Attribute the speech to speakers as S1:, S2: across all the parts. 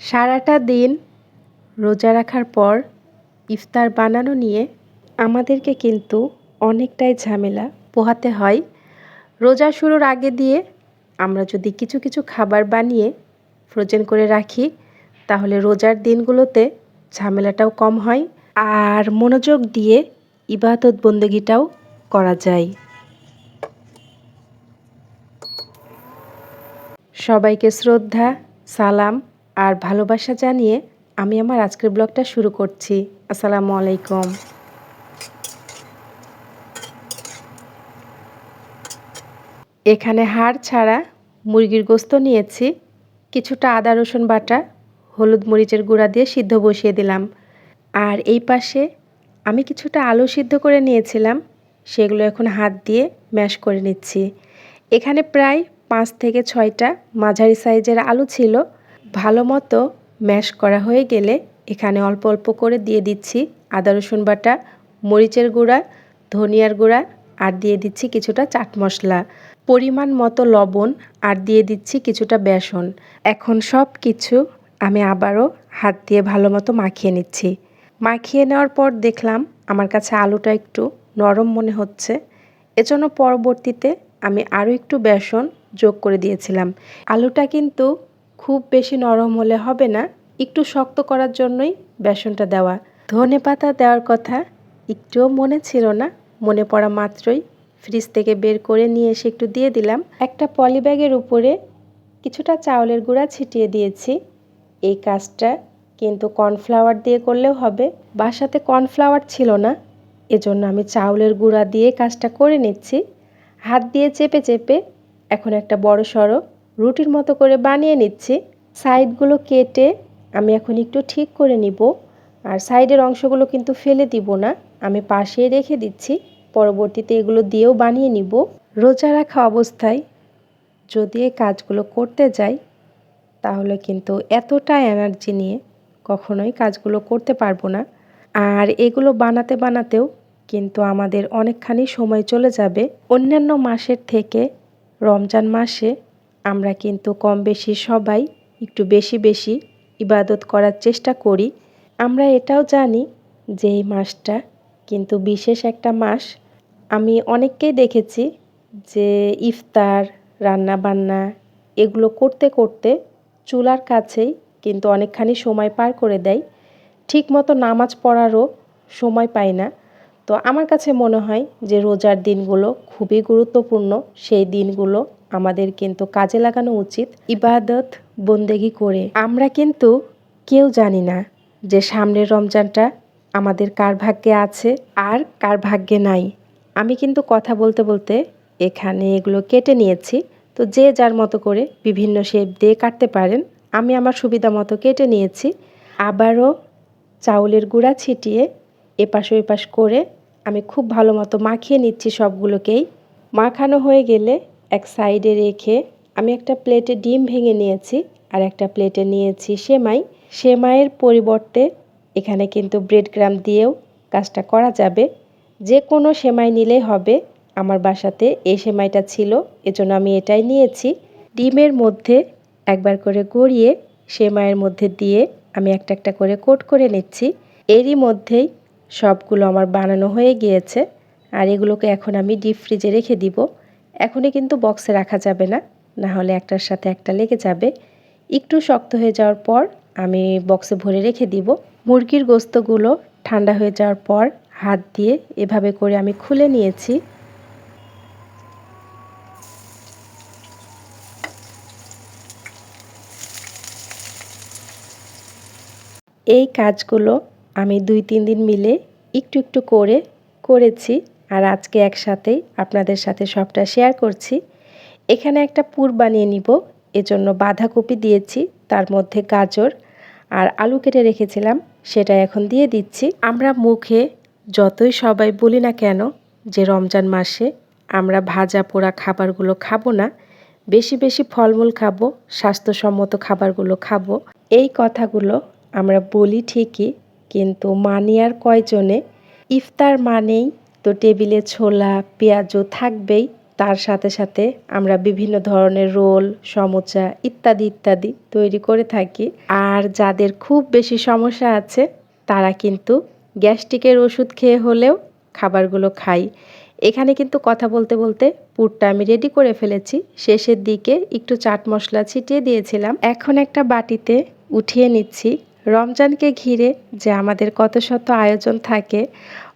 S1: সারাটা দিন রোজা রাখার পর ইফতার বানানো নিয়ে আমাদেরকে কিন্তু অনেকটাই ঝামেলা পোহাতে হয়। রোজা শুরুর আগে দিয়ে আমরা যদি কিছু কিছু খাবার বানিয়ে ফ্রোজেন করে রাখি, তাহলে রোজার দিনগুলোতে ঝামেলাটাও কম হয় আর মনোযোগ দিয়ে ইবাদত বন্দগিটাও করা যায়। সবাইকে শ্রদ্ধা, সালাম আর ভালোবাসা জানিয়ে আমি আমার আজকের ব্লগটা শুরু করছি। আসসালামু আলাইকুম। এখানে হাড় ছাড়া মুরগির গোস্ত নিয়েছি। কিছুটা আদা, রসুন বাটা, হলুদ মরিচের গুঁড়া দিয়ে সিদ্ধ বসিয়ে দিলাম। আর এই পাশে আমি কিছুটা আলু সিদ্ধ করে নিয়েছিলাম। সেগুলো এখন হাত দিয়ে ম্যাশ করে নিচ্ছি। এখানে প্রায় পাঁচ থেকে ছয়টা মাঝারি সাইজের আলু ছিল। ভালো মতো ম্যাশ করা হয়ে গেলে এখানে অল্প অল্প করে দিয়ে দিচ্ছি আদা, রসুন বাটা, মরিচের গুঁড়া, ধনিয়ার গুঁড়া আর দিয়ে দিচ্ছি কিছুটা চাট মশলা। পরিমাণ মতো লবণ আর দিয়ে দিচ্ছি কিছুটা বেসন। এখন সব কিছু আমি আবারও হাত দিয়ে ভালো মতো মাখিয়ে নিচ্ছি। মাখিয়ে নেওয়ার পর দেখলাম আমার কাছে আলুটা একটু নরম মনে হচ্ছে। এজন্য পরবর্তীতে আমি আরও একটু বেসন যোগ করে দিয়েছিলাম। আলুটা কিন্তু খুব বেশি নরম হলে হবে না। একটু শক্ত করার জন্যই বেসনটা দেওয়া। ধনে পাতা দেওয়ার কথা একটুও মনে ছিল না। মনে পড়া মাত্রই ফ্রিজ থেকে বের করে নিয়ে এসে একটু দিয়ে দিলাম। একটা পলি ব্যাগের উপরে কিছুটা চাউলের গুঁড়া ছিটিয়ে দিয়েছি। এই কাজটা কিন্তু কর্নফ্লাওয়ার দিয়ে করলেও হবে। বাসাতে কর্নফ্লাওয়ার ছিল না, এজন্য আমি চাউলের গুঁড়া দিয়ে কাজটা করে নিচ্ছি। হাত দিয়ে চেপে চেপে এখন একটা বড় সড়ো রুটির মতো করে বানিয়ে নিচ্ছি। সাইডগুলো কেটে আমি এখন একটু ঠিক করে নিব। আর সাইডের অংশগুলো কিন্তু ফেলে দিব না, আমি পাশে রেখে দিচ্ছি। পরবর্তীতে এগুলো দিয়েও বানিয়ে নিব। রোজা রাখা অবস্থায় যদি এই কাজগুলো করতে যাই, তাহলে কিন্তু এতটা এনার্জি নিয়ে কখনোই কাজগুলো করতে পারব না। আর এগুলো বানাতে বানাতেও কিন্তু আমাদের অনেকখানি সময় চলে যাবে। অন্যান্য মাসের থেকে রমজান মাসে আমরা কিন্তু কম বেশি সবাই একটু বেশি বেশি ইবাদত করার চেষ্টা করি। আমরা এটাও জানি যে এই মাসটা কিন্তু বিশেষ একটা মাস। আমি অনেককেই দেখেছি যে ইফতার রান্না বান্না এগুলো করতে করতে চুলার কাছেই কিন্তু অনেকখানি সময় পার করে দেয়। ঠিক মতো নামাজ পড়ারও সময় পায় না। তো আমার কাছে মনে হয় যে রোজার দিনগুলো খুবই গুরুত্বপূর্ণ। সেই দিনগুলো আমাদের কিন্তু কাজে লাগানো উচিত ইবাদত, বন্দেগি করে। আমরা কিন্তু কেউ জানি না যে সামনের রমজানটা আমাদের কার ভাগ্যে আছে আর কার ভাগ্যে নাই। আমি কিন্তু কথা বলতে বলতে এখানে এগুলো কেটে নিয়েছি। তো যে যার মতো করে বিভিন্ন শেপ দিয়ে কাটতে পারেন, আমি আমার সুবিধা মতো কেটে নিয়েছি। আবারও চাউলের গুঁড়া ছিটিয়ে এপাশ ওপাশ করে আমি খুব ভালো মতো মাখিয়ে নিচ্ছি সবগুলোকেই। মাখানো হয়ে গেলে এক সাইডে রেখে আমি একটা প্লেটে ডিম ভেঙে নিয়েছি আর একটা প্লেটে নিয়েছি সেমাই। সেমাইয়ের পরিবর্তে এখানে কিন্তু ব্রেড গ্রাম দিয়েও কাজটা করা যাবে। যে কোনো সেমাই নিলেই হবে। আমার বাসাতে এই সেমাইটা ছিল, এজন্য আমি এটাই নিয়েছি। ডিমের মধ্যে একবার করে গড়িয়ে সেমাইয়ের মধ্যে দিয়ে আমি একটা একটা করে কোট করে নিচ্ছি। এরই মধ্যেই সবগুলো আমার বানানো হয়ে গিয়েছে আর এগুলোকে এখন আমি ডিপ ফ্রিজে রেখে দিব। এখনই কিন্তু বক্সে রাখা যাবে না। না হলে একটার সাথে একটা লেগে যাবে। একটু শক্ত হয়ে যাওয়ার পর আমি বক্সে ভরে রেখে দিব। মুরগির গোস্তগুলো ঠান্ডা হয়ে যাওয়ার পর হাত দিয়ে এভাবে করে আমি খুলে নিয়েছি। এই কাজগুলো আমি দুই তিন দিন মিলে একটু একটু করে করেছি। আর আজকে একসাথেই আপনাদের সাথে সবটা শেয়ার করছি। এখানে একটা পুর বানিয়ে নিব, এজন্য বাঁধাকপি দিয়েছি, তার মধ্যে গাজর আর আলু কেটে রেখেছিলাম, সেটা এখন দিয়ে দিচ্ছি। আমরা মুখে যতই সবাই বলি না কেন যে রমজান মাসে আমরা ভাজা পোড়া খাবারগুলো খাব না, বেশি বেশি ফলমূল খাব, স্বাস্থ্যসম্মত খাবারগুলো খাব। এই কথাগুলো আমরা বলি ঠিকই, কিন্তু মানি আর কয়জনে? ইফতার মানেই তো টেবিলে ছোলা, পেঁয়াজও থাকবেই। তার সাথে সাথে আমরা বিভিন্ন ধরনের রোল, সমোচা ইত্যাদি ইত্যাদি তৈরি করে থাকি। আর যাদের খুব বেশি সমস্যা আছে, তারা কিন্তু গ্যাস্ট্রিকের ওষুধ খেয়ে হলেও খাবারগুলো খাই। এখানে কিন্তু কথা বলতে বলতে পুরটা আমি রেডি করে ফেলেছি। শেষের দিকে একটু চাট মশলা ছিটিয়ে দিয়েছিলাম। এখন একটা বাটিতে উঠিয়ে নিচ্ছি রমজানকে ঘিরে যে আমাদের কত শত আয়োজন থাকে,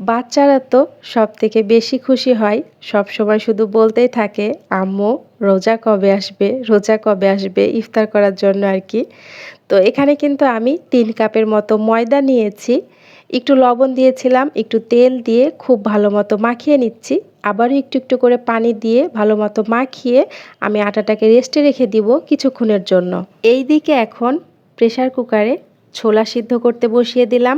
S1: বাচ্চারা তো সব থেকে বেশি খুশি হয়। সব সময় শুধু বলতেই থাকে, আম্মু, রোজা কবে আসবে? রোজা কবে আসবে? ইফতার করার জন্য আর কি। তো এখানে কিন্তু আমি তিন কাপের মতো ময়দা নিয়েছি। একটু লবণ দিয়েছিলাম, একটু তেল দিয়ে খুব ভালো মতো মাখিয়ে নিচ্ছি। আবারও একটু একটু করে পানি দিয়ে ভালো মতো মাখিয়ে আমি আটাটাকে রেস্টে রেখে দিব কিছুক্ষণের জন্য। এই দিকে এখন প্রেশার কুকারে ছোলা সিদ্ধ করতে বসিয়ে দিলাম।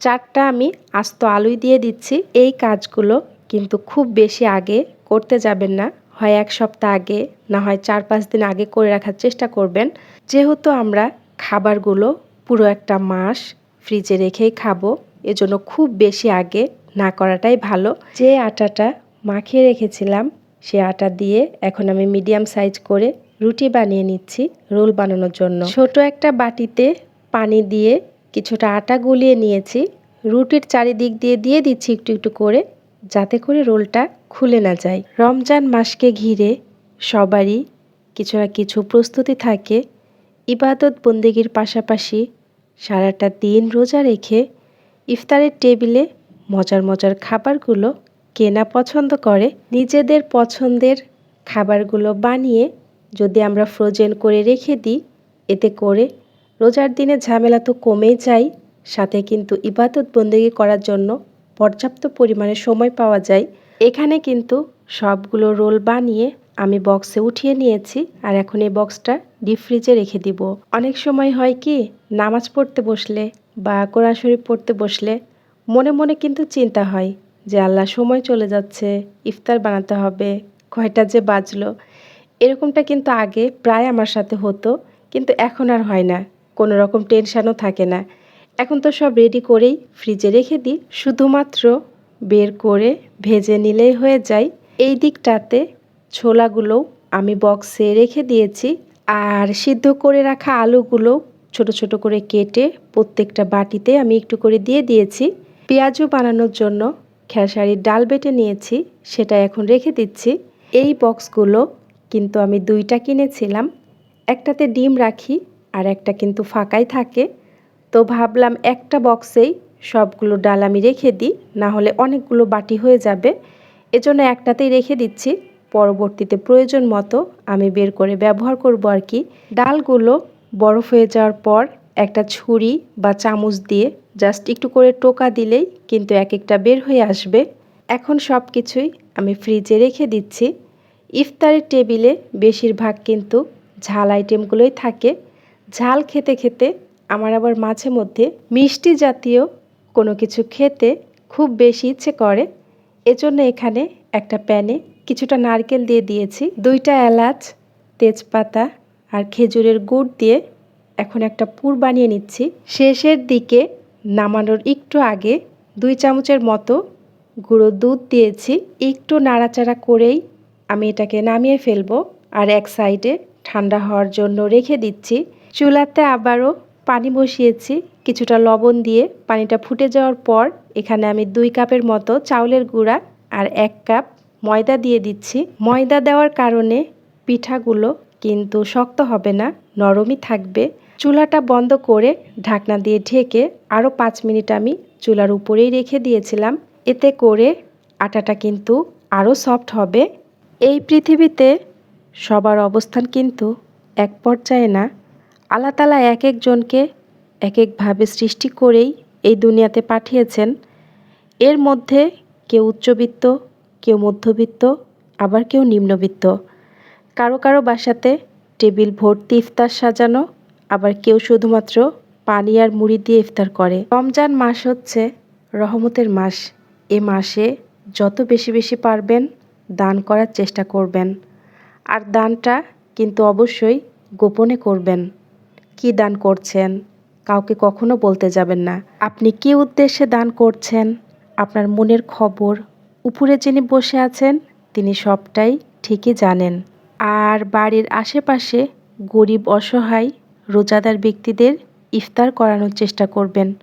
S1: চারটা আমি আস্ত আলুই দিয়ে দিচ্ছি। এই কাজগুলো কিন্তু খুব বেশি আগে করতে যাবেন না। হয় এক সপ্তাহ আগে, না হয় চার পাঁচ দিন আগে করে রাখার চেষ্টা করবেন। যেহেতু আমরা খাবারগুলো পুরো একটা মাস ফ্রিজে রেখেই খাব, এজন্য খুব বেশি আগে না করাটাই ভালো। যে আটাটা মাখিয়ে রেখেছিলাম, সে আটা দিয়ে এখন আমি মিডিয়াম সাইজ করে রুটি বানিয়ে নিচ্ছি রোল বানানোর জন্য। ছোট একটা বাটিতে পানি দিয়ে কিছুটা আটা গুলিয়ে নিয়েছি। রুটির চারিদিক দিয়ে দিয়ে দিচ্ছি একটু একটু করে, যাতে করে রোলটা খুলে না যায়। রমজান মাসকে ঘিরে সবারই কিছু না কিছু প্রস্তুতি থাকে। ইবাদত বন্দেগীর পাশাপাশি সারাটা দিন রোজা রেখে ইফতারের টেবিলে মজার মজার খাবারগুলো কেনা পছন্দ করে। নিজেদের পছন্দের খাবারগুলো বানিয়ে যদি আমরা ফ্রোজেন করে রেখে দিই, এতে করে রোজার দিনে ঝামেলা তো কমেই যায়, সাথে কিন্তু ইবাদত বন্দেগি করার জন্য পর্যাপ্ত পরিমাণে সময় পাওয়া যায়। এখানে কিন্তু সবগুলো রোল বানিয়ে আমি বক্সে উঠিয়ে নিয়েছি আর এখন এই বক্সটা ডিপ ফ্রিজে রেখে দিব। অনেক সময় হয় কি, নামাজ পড়তে বসলে বা কোরআন শরীফ পড়তে বসলে মনে মনে কিন্তু চিন্তা হয় যে আল্লাহ সময় চলে যাচ্ছে, ইফতার বানাতে হবে, কয়টা যে বাজলো। এরকমটা কিন্তু আগে প্রায় আমার সাথে হতো, কিন্তু এখন আর হয় না। কোনো রকম টেনশানও থাকে না। এখন তো সব রেডি করেই ফ্রিজে রেখে দিই। শুধুমাত্র বের করে ভেজে নিলেই হয়ে যায়। এই দিকটাতে ছোলাগুলো আমি বক্সে রেখে দিয়েছি। আর সিদ্ধ করে রাখা আলুগুলো ছোট ছোট করে কেটে প্রত্যেকটা বাটিতে আমি একটু করে দিয়ে দিয়েছি। পেঁয়াজও বানানোর জন্য খেসারির ডাল বেটে নিয়েছি, সেটা এখন রেখে দিচ্ছি। এই বক্সগুলো কিন্তু আমি দুইটা কিনেছিলাম। একটাতে ডিম রাখি আর একটা কিন্তু ফাঁকাই থাকে। তো ভাবলাম একটা বক্সেই সবগুলো ডাল আমি রেখে দিই, না হলে অনেকগুলো বাটি হয়ে যাবে। এজন্য একটাতেই রেখে দিচ্ছি। পরবর্তীতে প্রয়োজন মতো আমি বের করে ব্যবহার করব আর কি। ডালগুলো বরফ হয়ে যাওয়ার পর একটা ছুরি বা চামচ দিয়ে জাস্ট একটু করে টোকা দিলেই কিন্তু এক একটা বের হয়ে আসবে। এখন সব কিছুই আমি ফ্রিজে রেখে দিচ্ছি। ইফতারের টেবিলে বেশিরভাগ কিন্তু ঝাল আইটেমগুলোই থাকে। ঝাল খেতে খেতে আমার আবার মাঝে মধ্যে মিষ্টি জাতীয় কোনো কিছু খেতে খুব বেশি ইচ্ছে করে। এজন্য এখানে একটা প্যানে কিছুটা নারকেল দিয়ে দিয়েছি, দুইটা এলাচ, তেজপাতা আর খেজুরের গুড় দিয়ে এখন একটা পুর বানিয়ে নিচ্ছি। শেষের দিকে নামানোর একটু আগে দুই চামচের মতো গুঁড়ো দুধ দিয়েছি। একটু নাড়াচাড়া করেই আমি এটাকে নামিয়ে ফেলব আর এক সাইডে ঠান্ডা হওয়ার জন্য রেখে দিচ্ছি। চুলাতে আবারও পানি বসিয়েছি, কিছুটা লবণ দিয়ে। পানিটা ফুটে যাওয়ার পর এখানে আমি দুই কাপের মতো চাউলের গুঁড়া আর এক কাপ ময়দা দিয়ে দিচ্ছি। ময়দা দেওয়ার কারণে পিঠাগুলো কিন্তু শক্ত হবে না, নরমই থাকবে। চুলাটা বন্ধ করে ঢাকনা দিয়ে ঢেকে আরও পাঁচ মিনিট আমি চুলার উপরেই রেখে দিয়েছিলাম। এতে করে আটাটা কিন্তু আরও সফট হবে। এই পৃথিবীতে সবার অবস্থান কিন্তু এক পর্যায়ে না আল্লাহ তালা এক একজনকে এক একভাবে সৃষ্টি করেই এই দুনিয়াতে পাঠিয়েছেন। এর মধ্যে কেউ উচ্চবিত্ত, কেউ মধ্যবিত্ত, আবার কেউ নিম্নবিত্ত। কারও কারও বাসাতে টেবিল ভর্তি ইফতার সাজানো, আবার কেউ শুধুমাত্র পানি আর মুড়ি দিয়ে ইফতার করে। রমজান মাস হচ্ছে রহমতের মাস। এ মাসে যত বেশি বেশি পারবেন, দান করার চেষ্টা করবেন। আর দানটা কিন্তু অবশ্যই গোপনে করবেন। কি দান করছেন? কাউকে কখনো বলতে যাবেন না। আপনি কি উদ্দেশ্যে দান করছেন? আপনার মনের খবর, উপরে যিনি বসে আছেন, তিনি সবটাই ঠিকই জানেন। আর বাড়ির আশেপাশে গরিব, অসহায়, রোজাদার ব্যক্তিদের ইফতার করানোর চেষ্টা করবেন।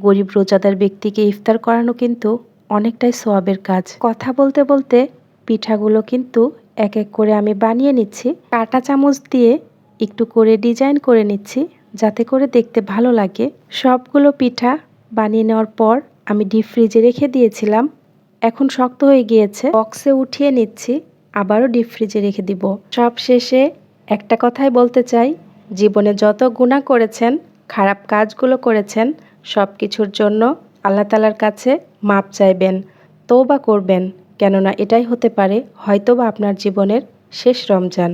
S1: গরিব, রোজাদার ব্যক্তিকে ইফতার করানো কিন্তু অনেকটাই সোয়াবের কাজ। কথা বলতে বলতে পিঠাগুলো কিন্তু এক এক করে আমি বানিয়ে নিচ্ছি। কাটা চামচ দিয়ে একটু করে ডিজাইন করে নিচ্ছি, যাতে করে দেখতে ভালো লাগে। সবগুলো পিঠা বানিয়ে নেওয়ার পর আমি ডিপ ফ্রিজে রেখে দিয়েছিলাম। এখন শক্ত হয়ে গিয়েছে। বক্সে উঠিয়ে নিচ্ছি, আবারও ডিপ ফ্রিজে রেখে দিব। সব শেষে একটা কথাই বলতে চাই, জীবনে যত গুণা করেছেন, খারাপ কাজগুলো করেছেন সব কিছুর জন্য আল্লাহ তালার কাছে মাপ চাইবেন তৌবা করবেন। কেননা এটাই হতে পারে হয়তোবা আপনার জীবনের শেষ রমজান।